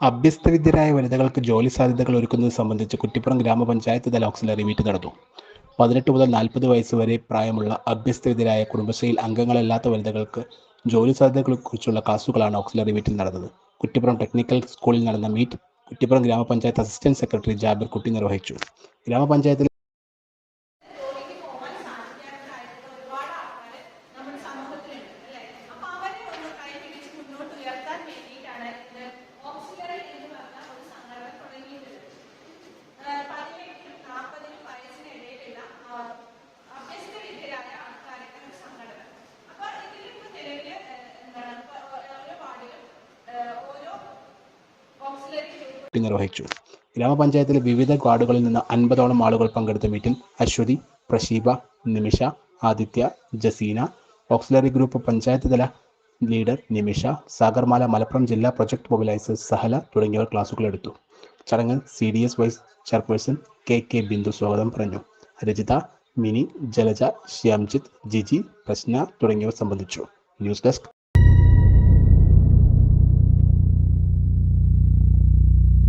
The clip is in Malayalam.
അഭ്യസ്തവിദ്യരായ വനിതകൾക്ക് ജോലി സാധ്യതകൾ ഒരുക്കുന്നത് സംബന്ധിച്ച് കുറ്റിപ്പുറം ഗ്രാമപഞ്ചായത്ത് തല ഓക്സിലറി മീറ്റ് നടന്നു. പതിനെട്ട് മുതൽ നാൽപ്പത് വയസ്സ് വരെ പ്രായമുള്ള അഭ്യസ്തവിദ്യരായ കുടുംബശ്രീയിൽ അംഗങ്ങളല്ലാത്ത വനിതകൾക്ക് ജോലി സാധ്യതകളെക്കുറിച്ചുള്ള ക്ലാസുകളാണ് ഓക്സിലറി മീറ്റിൽ നടന്നത്. കുറ്റിപ്പുറം ടെക്നിക്കൽ സ്കൂളിൽ നടന്ന മീറ്റ് കുറ്റിപ്പുറം ഗ്രാമപഞ്ചായത്ത് അസിസ്റ്റന്റ് സെക്രട്ടറി ജാബിർ കുട്ടി നിർവഹിച്ചു. ഗ്രാമപഞ്ചായത്തിൽ കുട്ടി നിർവഹിച്ചു. ഗ്രാമപഞ്ചായത്തിലെ വിവിധ വാർഡുകളിൽ നിന്ന് അൻപതോളം ആളുകൾ പങ്കെടുത്ത മീറ്റിൽ അശ്വതി പ്രശീബ നിമിഷ ആദിത്യ ജസീന ഓക്സിലറി ഗ്രൂപ്പ് പഞ്ചായത്ത് തല ലീഡർ നിമിഷ സാഗർമാല മലപ്പുറം ജില്ലാ പ്രൊജക്ട് മൊബിലൈസർ സഹല തുടങ്ങിയവർ ക്ലാസുകൾ എടുത്തു. ചടങ്ങ് C D S vice chairperson K K Bindu സ്വാഗതം പറഞ്ഞു. രജിത മിനി ജലജ ശ്യാംജിത്ത് ജിജി പ്രശ്ന തുടങ്ങിയവർ സംബന്ധിച്ചു. News desk